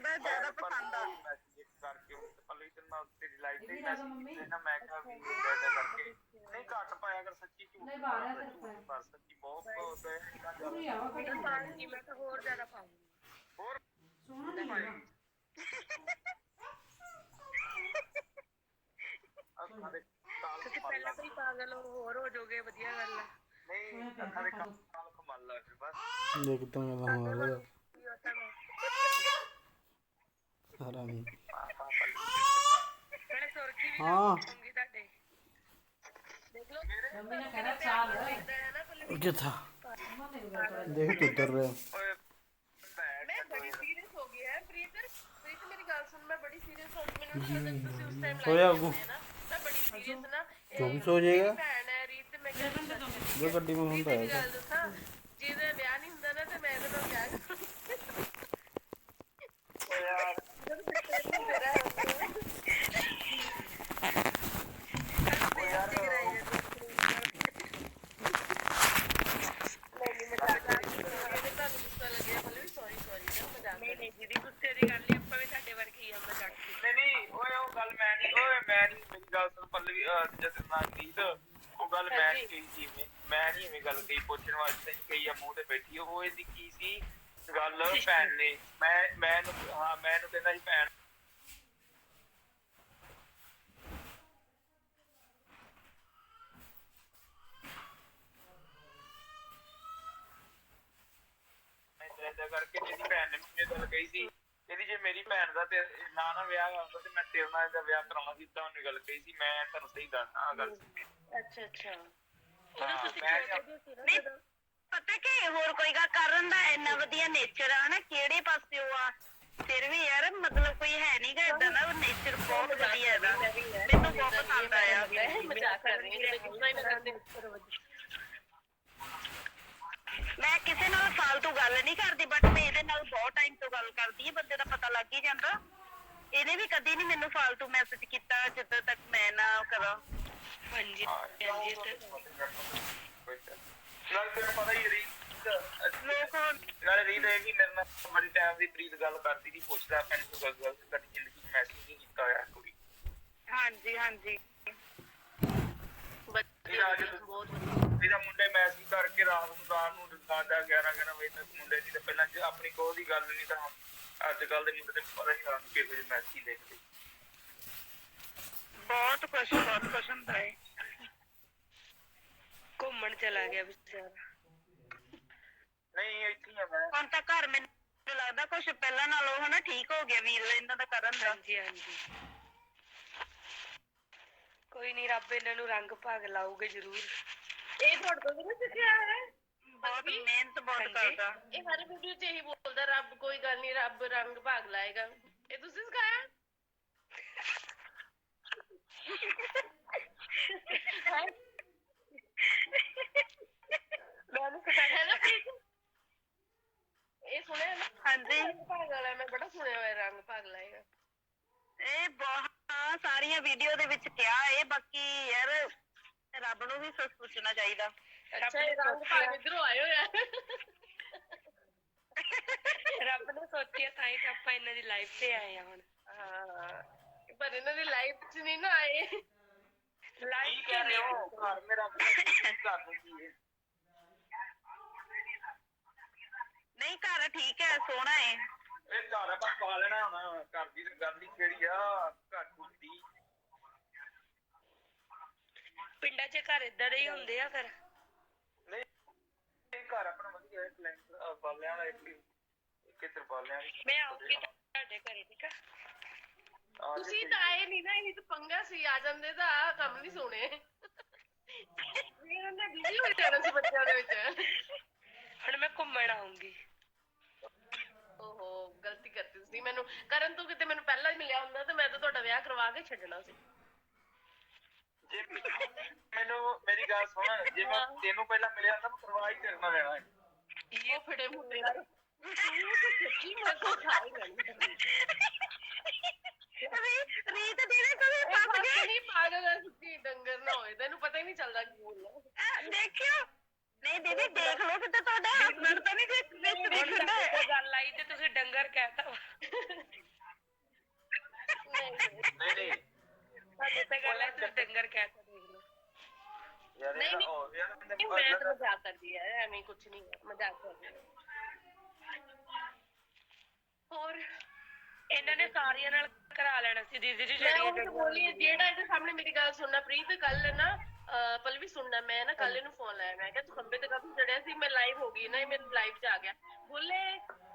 ਲੱਗਦਾ ਜ਼ਿਆਦਾ ਪਸੰਦ ਆ ਮੈਸੇਜ ਕਰਕੇ ਪੱਲੀ ਤੇ ਮੈਂ ਤੇਰੀ ਲਾਈਫ ਤੇ ਮੈਸੇਜ ਕੀਤੇ ਨਾ ਮੈਂ ਕਿਹਾ ਵੀ ਇਦਾਂ ਇਦਾਂ ਕਰਕੇ ਨਹੀਂ ਘੱਟ ਪਾਇਆ ਕਰ ਸੱਚੀ ਝੂਠ ਨਹੀਂ, ਬਾਹਰ ਆ ਝੂਠ ਕਰਤਾ। ਪਰ ਸੱਚੀ ਬਹੁਤ ਬਹੁਤ ਹੈ ਇਹਨਾਂ ਦਾ ਪੂਰੀ ਆਵਾ ਘੱਟ ਪਾਉਂਗੀ ਮੈਂ ਤਾਂ ਹੋਰ ਜ਼ਿਆਦਾ ਪਾਉਂਗੀ ਹੋਰ ਸੋਹਣਾ ਨਹੀਂ ਹੈਗਾ ਅੱਖਾਂ ਦੇ ਕਾਲ ਤੁਸੀਂ ਕਮਾਲ ਪਹਿਲਾਂ ਤੋਂ ਹੀ ਪਾਗਲ ਹੋ ਹੋਰ ਹੋ ਜਾਓਗੇ ਵਧੀਆ ਗੱਲ ਆ ਨਹੀਂ ਅੱਖਾਂ ਦੇ ਕਾਲ ਕਮਾਲ ਲਾ ਫਿਰ ਬਸ ਦੇਖਦਾ ਮੈਂ ਤਾਂ ਮਾਰ ਕੀ ਹੋਤਾ ਮੈਂ ਸਾਰਾ ਨਹੀਂ ਪਾਪਾ ਪੱਲੀ ਪਹਿਲੇ ਸੁਰਖੀ ਵੀ ਹਾਂ। ਲਾਉਂਗੀ ਤੁਹਾਡੇ। ਦੇਖ ਲਓ ਮੰਮੀ ਨੇ ਕਹਿਣਾ ਚਾਲ ਲੱਗਦਾ ਗੱਲ ਦੇਖ ਤੂੰ ਉਤਰ ਰਿਹਾ। ਓਏ ਭੈਣ ਮੈਂ ਬੜੀ ਸੀਰੀਅਸ ਹੋ ਗਈ ਹੈ ਪ੍ਰੀਤ। ਪ੍ਰੀਤ ਮੇਰੀ ਗੱਲ ਸੁਣ ਮੈਂ ਬੜੀ ਸੀਰੀਅਸ ਹੋ ਗਈ। ਮੈਨੂੰ ਨਹੀਂ ਪਤਾ ਤੁਸੀਂ ਉਸ ਟਾਈਮ ਸੋਇਆ ਅੱਗੋਂ। ਨਾ। ਮੈਂ ਬੜੀ ਸੀਰੀਅਸ ਨਾ। ਇਹ ਤੂੰ ਵੀ ਸੋ ਜਾਏਗਾ। ਭੈਣ ਹੈ ਰੀਤ ਮੈਂ ਕਹਿੰਦੀ ਜੋ ਗੱਡੀ ਮੈਂ ਹੁੰਦਾ ਹੈ ਗੱਲ ਦੱਸਾਂ। ਜਿਹਦਾ ਵਿਆਹ ਨਹੀਂ ਹੁੰਦਾ ਨਾ ਤੇ ਮੈਂ ਇਹਦੇ ਨਾਲ ਵਿਆਹ ਗੱਲ ਮੈਂ ਨਹੀਂ ਕਹੀ ਸੀ ਮੈਂ ਨਹੀਂ ਐਵੇਂ ਗੱਲ ਕਹੀ ਪੁੱਛਣ ਵਾਸਤੇ ਕਹੀ ਆ ਮੂੰਹ ਤੇ ਬੈਠੀ ਉਹ ਇਹਦੀ ਕੀ ਸੀ? ਗੱਲ ਭੈਣ ਨੇ ਮੈਂ ਮੈਂ ਇਹਨੂੰ ਹਾਂ ਮੈਂ ਇਹਨੂੰ ਕਹਿੰਦਾ ਸੀ ਭੈਣ। ਕਰਕੇ ਮੇਰੀ ਭੈਣ ਨੇ ਮੈਨੂੰ ਇਹ ਗੱਲ ਕਹੀ ਸੀ। ਕਹਿੰਦੀ ਜੇ ਮੇਰੀ ਭੈਣ ਦਾ ਤੇ ਨਾ ਨਾ ਵਿਆਹ ਹੁੰਦਾ ਤੇ ਮੈਂ ਤੇਰੇ ਨਾਲ ਇਹਦਾ ਵਿਆਹ ਕਰਾਉਣਾ ਸੀ ਤਾਂ ਉਹਨੇ ਗੱਲ ਕਹੀ ਸੀ। ਮੈਂ ਤੁਹਾਨੂੰ ਸਹੀ ਦੱਸਦਾ ਆ ਗੱਲ ਅੱਛਾ ਅੱਛਾ। ਹਾਂ, ਤੁਸੀਂ ਮੈਂ ਛੋਟੇ ਜਿਹੇ ਸੀ ਨਾ ਨਹੀਂ ਜਦੋਂ ਪਤਾ ਕਿ ਹੋਰ ਕੋਈ ਗਾ ਕਰਨ ਦਾ ਇੰਨਾ ਵਧੀਆ ਨੇਚਰ ਆ ਹਨਾ ਕਿਹੜੇ ਪਾਸੇ ਉਹ ਆ? ਫਿਰ ਵੀ ਯਾਰ ਮਤਲਬ ਕੋਈ ਹੈ ਨਹੀਂ ਗਾ ਇਦਾਂ ਦਾ ਉਹ ਨੇਚਰ ਬਹੁਤ ਵਧੀਆ ਇਹਦਾ ਮੈਨੂੰ ਬਹੁਤ ਪਸੰਦ ਆਇਆ। ਮਜ਼ਾਕ ਕਰ ਰਹੀ ਹਾਂ ਮੈਂ ਕਿਸੇ ਨਾਲ ਫालतू ਗੱਲ ਨਹੀਂ ਕਰਦੀ ਬਟ ਮੈਂ ਇਹਦੇ ਨਾਲ ਬਹੁਤ ਟਾਈਮ ਤੋਂ ਗੱਲ ਕਰਦੀ ਹਾਂ ਬੰਦੇ ਦਾ ਪਤਾ ਲੱਗ ਹੀ ਜਾਂਦਾ। ਇਹਨੇ ਵੀ ਕਦੀ ਨਹੀਂ ਮੈਨੂੰ ਫालतू ਮੈਸੇਜ ਕੀਤਾ ਜਦੋਂ ਤੱਕ ਮੈਂ ਨਾ ਕਰਾਂ। ਹਾਂਜੀ ਹਾਂਜੀ ਨਾਲ ਤੈਨੂੰ ਪਤਾ ਹੀ ਰੀਤ ਲੋਕ ਨਾਲੇ ਰੀਤ ਇਹ ਵੀ ਮੇਰੇ ਨਾਲ ਬੜੀ ਟਾਈਮ ਦੀ ਪ੍ਰੀਤ ਗੱਲ ਕਰਦੀ ਸੀ ਪੁੱਛਦਾ ਭੈਣ ਤੂੰ ਗੱਲ ਗੱਲ ਕਦੀ ਜ਼ਿੰਦਗੀ ਮੈਸੇਜ ਨਹੀਂ ਕੀਤਾ ਹੋਇਆ ਕੋਈ ਹਾਂਜੀ ਹਾਂਜੀ। ਇਹਦਾ ਮੁੰਡੇ ਮੈਸੇਜ ਕਰਕੇ ਰਾਤ ਨੂੰ ਰਾਤ ਨੂੰ ਸਾਡਾ 11 11 ਵਜੇ ਤੱਕ ਮੁੰਡੇ ਦੀ ਤੇ ਪਹਿਲਾਂ ਜੇ ਆਪਣੀ ਕੋਲ ਦੀ ਗੱਲ ਨਹੀਂ ਤਾਂ ਅੱਜ ਕੱਲ ਦੇ ਮੁੰਡੇ ਤੇ ਪਤਾ ਨਹੀਂ ਰਾਤ ਨੂੰ ਕਿਹੋ ਜਿਹੇ ਮੈਸੇਜ ਦੇਖਦੇ। ਬਹੁਤ ਕੁਛ ਬਹੁਤ ਹੁੰਦਾ ਹੈ ਘੁੰਮਣ ਚਲਾ ਗਿਆ ਵਿਚਾਰਾ। ਨਹੀਂ ਇੱਥੇ ਹੀ ਆ ਮੈਂ। ਹੁਣ ਤਾਂ ਘਰ ਮੈਨੂੰ ਲੱਗਦਾ ਕੁਛ ਪਹਿਲਾਂ ਨਾਲੋਂ ਹਨਾ ਠੀਕ ਹੋ ਗਿਆ ਵੀਰ ਇਹਨਾਂ ਦਾ ਕਰਨ ਦਾ। ਹਾਂਜੀ ਹਾਂਜੀ। ਕੋਈ ਨਹੀਂ ਰੱਬ ਇਹਨਾਂ ਨੂੰ ਰੰਗ ਭਾਗ ਲਾਊਗੇ ਜ਼ਰੂਰ। ਇਹ ਤੁਹਾਡੇ ਤੋਂ ਵੀ ਸਿੱਖਿਆ ਹੈ? ਬਹੁਤ ਮਿਹਨਤ ਬਹੁਤ ਹਾਂਜੀ। ਕਰਦਾ। ਇਹ ਹਰ ਵੀਡੀਓ 'ਚ ਇਹੀ ਬੋਲਦਾ ਰੱਬ ਕੋਈ ਗੱਲ ਨਹੀਂ ਰੱਬ ਰੰਗ ਭਾਗ ਲਾਏਗਾ। ਇਹ ਤੁਸੀਂ ਸਿਖਾਇਆ ਹੈਂ? ਮੈਨੂੰ ਸਿਖਾਇਆ ਨਾ please? ਇਹ ਸੁਣਿਆ ਨਾ ਹਾਂਜੀ ਰੰਗ ਭਾਗ ਵਾਲਾ ਮੈਂ ਬੜਾ ਸੁਣਿਆ ਹੋਇਆ ਰੰਗ ਭਾਗ ਲਾਏਗਾ ਇਹ ਬਹੁਤ ਹਾਂ, ਸਾਰੀਆਂ ਵੀਡੀਓ ਦੇ ਵਿੱਚ ਕਿਹਾ ਇਹ ਬਾਕੀ ਯਾਰ ਰੱਬ ਨੂੰ ਵੀ ਸੋਚ ਪੁੱਛਣਾ ਚਾਹੀਦਾ। ਅੱਛਾ ਇਹ ਰੰਗ ਭਾਗ ਇਧਰੋਂ ਆਏ ਹੋਇਆ ਰੱਬ ਨੇ ਸੋਚਿਆ ਤਾਂ ਹੀ ਤਾਂ ਆਪਾਂ ਇਹਨਾਂ ਦੀ ਲਾਈਫ ਤੇ ਆਏ ਆ ਹੁਣ। ਹਾਂ ਪਰ ਇਹਨਾਂ ਦੀ ਲਾਈਫ 'ਚ ਨਹੀਂ ਨਾ ਆਏ। ਲਾਈਫ ਕਹਿ ਰਹੇ ਹੋ? ਘਰ ਮੇਰਾ ਘਰ ਦਿੰਦੀ ਹੈ ਨਹੀਂ ਘਰ ਠੀਕ ਹੈ ਸੋਹਣਾ ਹੈ ਇਹ ਘਰ ਆਪਾਂ ਪਾ ਲੈਣਾ ਹੁਣ ਘਰ ਦੀ ਤਾਂ ਗੱਲ ਹੀ ਕਿਹੜੀ ਆ ਘਰ ਹੁੰਦੀ ਪਿੰਡਾਂ 'ਚ ਘਰ ਇਦਾਂ ਦੇ ਹੀ ਹੁੰਦੇ ਆ ਫਿਰ? ਨਹੀਂ ਇਹ ਘਰ ਆਪਣਾ ਵਧੀਆ ਹੈ ਪਲਾਨ ਬਾਲਿਆਂ ਦਾ ਇੱਕ ਇੱਕ ਤਰਪਾਲਿਆਂ ਦੀ ਮੈਂ ਆਉਂਗੀ ਤੁਹਾਡੇ ਘਰੇ ਠੀਕ ਆ? ਆ ਤੁਸੀਂ ਤਾਂ ਆਏ ਨਹੀਂ ਨਾ ਇਹ ਤਾਂ ਪੰਗਾ ਸੀ ਆ ਜਾਂਦੇ ਤਾਂ ਆਹ ਕੰਮ ਨਹੀਂ ਸੋਣੇ ਇਹਨਾਂ ਨੇ ਬਿਜ਼ੀ ਹੋ ਜਾਣਾ ਸੀ ਬੱਚਿਆਂ ਦੇ ਵਿੱਚ। ਹੁਣ ਮੈਂ ਘੁੰਮਣ ਆਉਂਗੀ। ਓਹੋ ਗਲਤੀ ਕਰਤੀ ਤੁਸੀਂ ਮੈਨੂੰ। ਕਰਨ ਤੋਂ ਕਿਤੇ ਮੈਨੂੰ ਪਹਿਲਾਂ ਹੀ ਮਿਲਿਆ ਹੁੰਦਾ ਤੇ ਮੈਂ ਤਾਂ ਤੁਹਾਡਾ ਵਿਆਹ ਕਰਵਾ ਕੇ ਛੱਡਣਾ ਸੀ। ਜੇ ਮੈਨੂੰ ਮੇਰੀ ਗੱਲ ਸੁਣ ਜੇ ਮੈਂ ਤੈਨੂੰ ਪਹਿਲਾਂ ਮਿਲਿਆ ਤਾਂ ਮੈਂ ਕਰਵਾ ਹੀ ਤੇਰੇ ਨਾਲ ਲੈਣਾ ਹੈ। ਇਹ ਫੜੇ ਮੁੰਡੇ ਦਾ ਤੂੰ ਤਾਂ ਸੱਚੀ ਮੈਂ ਕੋ ਖਾਈ ਲੈਣੀ ਰੀ- ਰੀਤ ਤੁਸੀਂ ਇਹ ਫਸ ਬਸ ਗਏ। ਨਹੀਂ ਪਾਗਲ ਹੈ ਸੁੱਕੀ ਡੰਗਰ ਨਾ ਹੋਏ ਤੈਨੂੰ ਪਤਾ ਹੀ ਨਹੀਂ ਚੱਲਦਾ ਕੀ ਬੋਲਣਾ ਦੇਖਿਓ। ਨਹੀਂ ਦੀਦੀ ਦੇਖ ਲਓ ਕਿਤੇ ਤੁਹਾਡਾ ਹਸਬੰਡ ਤਾਂ ਨਹੀਂ ਵਿੱਚ ਵਿੱਚ ਦੇਖਣ ਦਾ ਗੱਲ ਆਈ ਤੇ ਤੁਸੀਂ ਡੰਗਰ ਕਹਿਤਾ ਵਾ। ਨਹੀਂ ਨਹੀਂ। ਸਾਡੇ ਤੇ ਗੱਲ ਹੈ ਤੁਸੀਂ ਡੰਗਰ ਕਹਿਤਾ। ਦੇਖ ਯਾਰ ਨਹੀਂ, ਇਹ ਨਹੀਂ। ਮੈਂ ਤਾਂ ਮਜ਼ਾਕ ਕਰਦੀ ਹੈ ਐਵੇਂ ਕੁਝ ਨਹੀਂ ਮਜ਼ਾਕ ਕਰਦੀ ਹੋਰ ਇਹਨਾਂ ਨੇ ਸਾਰੀਆਂ ਨਾਲ ਕਰਾ ਲੈਣਾ ਸੀ ਦੀਦੀ ਜੀ ਮੈਂ ਉਹ ਜਿਹੜੀ ਤਾਂ ਬੋਲੀ ਜਿਹੜਾ ਇਹਦੇ ਸਾਹਮਣੇ ਮੇਰੀ ਗੱਲ ਸੁਣਨਾ ਪ੍ਰੀਤ ਕੱਲ ਨਾ ਅਹ, ਪਲਵੀ ਸੁਣਨਾ ਮੈਂ ਨਾ ਕੱਲ ਇਹਨੂੰ ਫੋਨ ਲਾਇਆ ਮੈਂ ਕਿਹਾ ਤੂੰ ਖੰਬੇ ਤੇ ਕਦੋਂ ਚੜਿਆ ਸੀ? ਮੈਂ ਲਾਈਵ ਹੋ ਗਈ ਨਾ ਇਹ ਮੇਰੇ ਲਾਈਵ 'ਚ ਆ ਗਿਆ। ਬੋਲੇ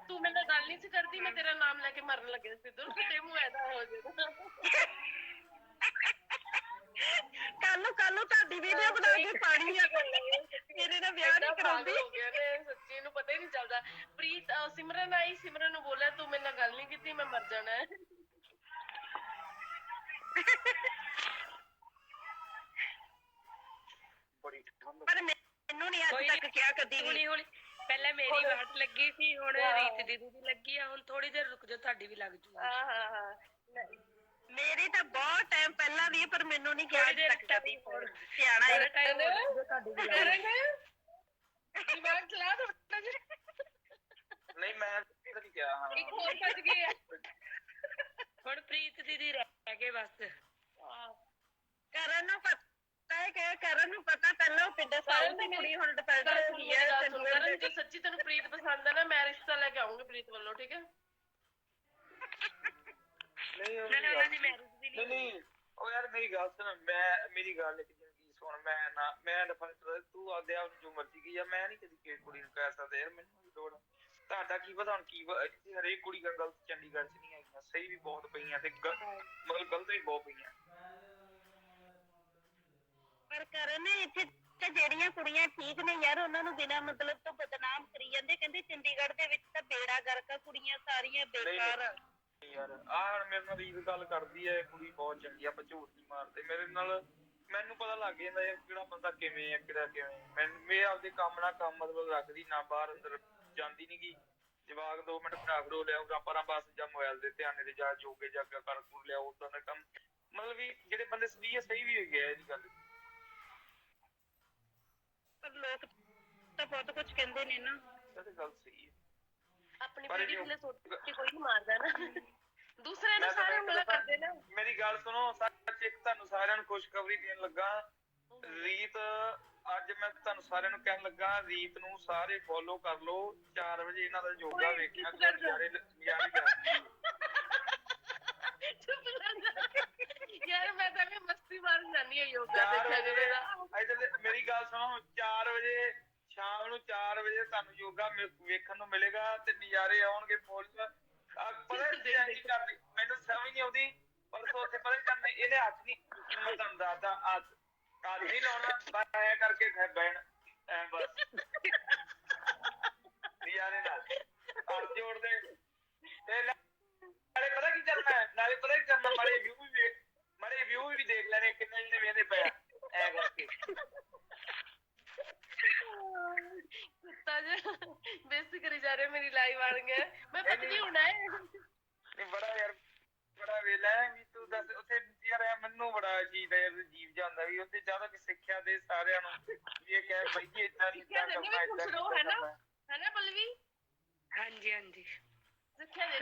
ਤੂੰ ਮੇਰੇ ਨਾਲ ਗੱਲ ਨਹੀਂ ਸੀ ਕਰਦੀ ਮੈਂ ਤੇਰਾ ਨਾਮ ਲੈ ਕੇ ਮਰਨ ਲੱਗਿਆ ਸੀ ਤੂੰ ਕਿਤੇ ਮੂੰਹ ਐਦਾ ਹੋ ਜਾਏਗਾ ਕੱਲ ਨੂੰ ਕੱਲ ਨੂੰ ਤੁਹਾਡੀ ਵੀਡੀਓ ਬਣਾ ਕੇ ਪਾਣੀ ਆ। ਮੇਰੇ ਨਾਲ ਵਿਆਹ ਨਹੀਂ ਕਰਾਉਂਦੀ। ਹੋ ਗਿਆ ਨੇ ਸੱਚੀ ਨੂੰ ਪਤਾ ਹੀ ਨਹੀਂ ਚੱਲਦਾ। ਪ੍ਰੀਤ ਅਹ, ਸਿਮਰਨ ਆਈ ਸਿਮਰਨ ਨੂੰ ਬੋਲਿਆ ਤੂੰ ਮੇਰੇ ਨਾਲ ਗੱਲ ਨਹੀਂ ਕੀਤੀ ਮੈਂ ਮਰ ਜਾਣਾ ਹੈ। ਬੜੀ ਠੰਡ ਪਰ ਮੈਨੂੰ ਨਹੀਂ ਅੱਜ ਕੋਈ ਤੱਕ ਕਿਹਾ ਕਦੀ ਵੀ। ਹੌਲੀ ਹੌਲੀ ਪਹਿਲਾਂ ਮੇਰੀ ਵਾਟ ਲੱਗੀ ਸੀ ਹੁਣ ਰੀਤ ਦੀਦੀ ਦੀ ਲੱਗੀ ਆ ਹੁਣ ਥੋੜੀ ਦੇਰ ਰੁਕ ਜਾਓ ਤੁਹਾਡੀ ਵੀ ਲੱਗ ਜੂਗੀ। ਹਾਂ ਹਾਂ ਹਾਂ। ਨਹੀਂ। ਮੇਰੀ ਤਾਂ ਬਹੁਤ ਟਾਈਮ ਪਹਿਲਾਂ ਦੀ ਹੈ, ਪਰ ਮੈਨੂੰ ਨਹੀਂ ਕਿਹਾ ਥੋੜੀ ਤੱਕ ਦੇਰ ਹੋਰ ਸਿਆਣਾ ਥੋੜਾ ਹੈ ਟਾਈਮ ਦਿਮਾਗ ਚਲਾ ਦੋ ਨਹੀਂ ਮੈਂ ਤਾਂ ਨਹੀਂ ਕਿਹਾ ਹਾਂ। ਇੱਕ ਹੋਰ ਬਚ ਗਈ ਹੈ। ਹੁਣ ਪ੍ਰੀਤ ਦੀਦੀ ਰਹਿ ਗਏ ਬਸ। ਕਰਨ ਨੂੰ ਪਤਾ ਹੈ ਕਿ ਕਰਨ ਨੂੰ ਪਤਾ ਪਹਿਲਾਂ ਉਹ ਪਿੰਡ ਸਾਊਥ ਦੀ ਕੁੜੀ ਹੁਣ ਡਿਪੈਂਡ ਕਰਨ ਰਹੀ ਹੈ ਤੈਨੂੰ ਕਰਨ ਜੇ ਸੱਚੀ ਤੈਨੂੰ ਪ੍ਰੀਤ ਪਸੰਦ ਹੈ ਨਾ ਮੈਂ ਰਿਸ਼ਤਾ ਲੈ ਕੇ ਆਉਂਗੀ ਪ੍ਰੀਤ ਵੱਲੋਂ ਠੀਕ ਹੈ? ਨਹੀਂ ਉਹ ਮੈਰਿਜ ਵੀ ਨਹੀਂ ਨਹੀਂ ਨਹੀਂ ਉਹ ਯਾਰ ਮੇਰੀ ਗੱਲ ਸੁਣ ਮੈਂ ਮੇਰੀ ਗੱਲ ਇੱਕ ਜ਼ਿੰਦਗੀ ਸੁਣ ਮੈਂ ਨਾ ਮੈਂ ਡਿਫੈਂਸ ਤੂੰ ਆਪਦੇ ਆਪ ਨੂੰ ਜੋ ਮਰਜ਼ੀ ਕੀ ਆ ਮੈਂ ਨਹੀਂ ਕਦੀ ਕਿਸੇ ਕੁੜੀ ਨੂੰ ਕਹਿ ਸਕਦਾ ਯਾਰ ਮੈਨੂੰ ਨਹੀਂ ਲੋੜ ਤੁਹਾਡਾ ਕੀ ਪਤਾ ਹੁਣ ਕੀ ਵਾ- ਇੱਥੇ ਹਰੇਕ ਕੁੜੀ ਦਾ ਗਲਤ ਚੰਡੀਗੜ੍ਹ 'ਚ ਨਹੀਂ ਆਈਆਂ ਸਹੀ ਵੀ ਬਹੁਤ ਪਈਆਂ ਤੇ ਗ- ਮਤਲਬ ਗਲਤ ਵੀ ਬਹੁਤ ਪਈਆਂ। ਪਰ ਕਰਨ ਇੱਥੇ ਤੇ ਜਿਹੜੀਆਂ ਕੁੜੀਆਂ ਠੀਕ ਨੇ ਯਾਰ ਉਹਨਾਂ ਨੂੰ ਬਿਨਾਂ ਮਤਲਬ ਤੋਂ ਬਦਨਾਮ ਕਰੀ ਜਾਂਦੇ ਕਹਿੰਦੇ ਚੰਡੀਗੜ੍ਹ ਦੇ ਵਿੱਚ ਤਾਂ ਬੇੜਾ ਗਰਕ ਆ ਕੁੜੀਆਂ ਸਾਰੀਆਂ ਬੇਕਾਰ ਆ। ਨਹੀਂ ਯਾਰ। ਆਹ ਹੁਣ ਮੇਰੇ ਨਾਲ ਰੀਤ ਗੱਲ ਕਰਦੀ ਹੈ ਕੁੜੀ ਬਹੁਤ ਚੰਗੀ ਆ ਆਪਾਂ ਝੂਠ ਨਹੀਂ ਮਾਰਦੇ। ਮੇਰੇ ਨਾਲ ਮੈਨੂੰ ਪਤਾ ਲੱਗ ਜਾਂਦਾ ਯਾਰ ਕਿਹੜਾ ਬੰਦਾ ਕਿਵੇਂ ਹੈ ਕਿਹੜਾ ਕਿਵੇਂ। ਮੈਨੂੰ ਮੈਂ ਆਪਦੇ ਕੰਮ ਨਾਲ ਕੰਮ ਮਤਲਬ ਰੱਖਦੀ ਨਾ ਬਾਹਰ ਅੰਦਰ ਜਾਂਦੀ ਨੀ ਗੀ ਜਵਾਕ ਦੋ ਮਿੰਟ ਬਣਾ ਕੇ ਲਿਆਊਗਾ ਪਰਾਂ ਬਸ ਜਾਂ ਮੋਬਾਈਲ ਦੇ ਧਿਆਨ ਦੇ ਜਾ ਜੋਗੇ ਜਾ ਕੇ ਕਰ ਕੁਰ ਲਿਆ ਉਦਾਂ ਦਾ ਕੰਮ। ਮਤਲਬ ਵੀ ਜਿਹੜੇ ਬੰਦੇ ਸਹੀ ਹੈ ਸਹੀ ਵੀ ਹੈਗੇ ਆ ਇਹਦੀ ਗੱਲ। ਪਰ ਲੋਕ ਤਾਂ ਬਹੁਤ ਕੁਝ ਕਹਿੰਦੇ ਨੇ ਨਾ। ਇਹ ਤਾਂ ਗੱਲ ਸਹੀ ਹੈ ਆਪਣੀ ਪੀੜੀ ਥੱਲੇ ਸੋਚ ਕੇ ਕੋਈ ਨਹੀਂ ਮਾਰਦਾ ਨਾ। ਦੂਸਰੇ ਨੂੰ ਸਾਰੇ ਤਾਂ- ਕਰਦੇ ਨਾ। ਮੇਰੀ ਗੱਲ ਸੁਣੋ ਸੱਚ ਇੱਕ ਤੁਹਾਨੂੰ ਸਾਰਿਆਂ ਨੂੰ ਖੁਸ਼ਖਬਰੀ ਦੇਣ ਲੱਗਾ। ਰੀਤ ਅੱਜ ਮੈਂ ਤੁਹਾਨੂੰ ਸਾਰਿਆਂ ਨੂੰ ਕਹਿਣ ਲੱਗਾ ਰੀਤ ਨੂੰ ਸਾਰੇ ਫੋਲੋ ਕਰ ਲਓ। 4 ਵਜੇ ਇਹਨਾਂ ਦਾ ਯੋਗਾ ਵੇਖਿਆ ਕਰ ਕਰ ਜਾ। ਯਾਰ ਮੈਂ ਤਾਂ ਵੀ ਮਸਤੀ ਮਾਰਨ ਜਾਂਦੀ ਹਾਂ ਯੋਗਾ ਦੇਖਿਆ ਕਰੇ ਦਾ ਇੱਧਰ ਮੇਰੀ ਗੱਲ ਸੁਣੋ 4 ਵਜੇ ਸ਼ਾਮ ਨੂੰ 4 ਵਜੇ ਤੁਹਾਨੂੰ ਯੋਗਾ ਵੇਖਣ ਨੂੰ ਮਿਲੇਗਾ ਤੇ ਨਜ਼ਾਰੇ ਆਉਣਗੇ ਫੁੱਲ ਆ ਪਤਾ ਕੀ ਕਰਦੀ ਮੈਨੂੰ ਸਮਝ ਨਹੀਂ ਆਉਂਦੀ ਪਰ ਸੋ ਉੱਥੇ ਪਤਾ ਕੀ ਕਰਨਾ ਇਹਨੇ ਹੱਥ ਨਹੀਂ ਮੈਂ ਤੁਹਾਨੂੰ ਦੱਸਦਾ ਹੱਥ ਹੱਥ ਨਹੀਂ ਲਾਉਣਾ ਬਸ ਐ ਕਰਕੇ ਘਰ ਬੈਣ ਐ ਬਸ। ਨਜ਼ਾਰੇ ਨਾਲ ਹੱਥ ਜੋੜਦੇ। ਤੇ ਨਾਲੇ ਪਤਾ ਕੀ ਕਰਨਾ ਹੈ? ਨਾਲੇ ਪਤਾ ਕੀ ਕਰਨਾ ਮਾਰੇ ਵਿਊ ਵੀ ਵੇਖ ਮਾਰੇ ਵਿਊ ਵੀ ਦੇਖ ਲੈਣੇ ਕਿੰਨੇ ਜਿਹਨੇ ਵੇਖਦੇ ਪਿਆ ਐ ਕਰਕੇ ਕੁੱਤਾ ਜਿਹਾ ਬੇਇੱਜ਼ਤੀ ਕਰੀ ਜਾ ਰਹੇ ਮੇਰੀ ਲਾਈਵ ਆਣ ਮੈਂ ਪਤਲੀ ਹੋਣਾ ਹੈ ਨਹੀਂ ਬੜਾ ਯਾਰ ਬੜਾ ਵੇਲਾ ਹੈ ਵੀ ਤੂੰ ਦੱਸ ਉੱਥੇ ਯਾਰ ਇਹ ਮੈਨੂੰ ਬੜਾ ਅਜੀਬ ਹੈ ਯਾਰ ਜੀਵ ਜਾਂਦਾ ਵੀ ਉੱਥੇ ਜ਼ਿਆਦਾ ਕਿ ਸਿੱਖਿਆ ਦੇ ਸਾਰਿਆਂ ਨੂੰ ਵੀ ਇਹ ਕਹਿ ਬਈ ਇਹ ਇਦਾਂ ਨਹੀਂ ਸਿੱਖਿਆ ਕਰਨਾ ਵੀ ਖੁਸ਼ ਰਹੋ, ਹੈ ਨਾ? ਹੈ ਨਾ ਪਲਵੀ? ਹਾਂਜੀ ਹਾਂਜੀ। ਸਿੱਖਿਆ ਦੇ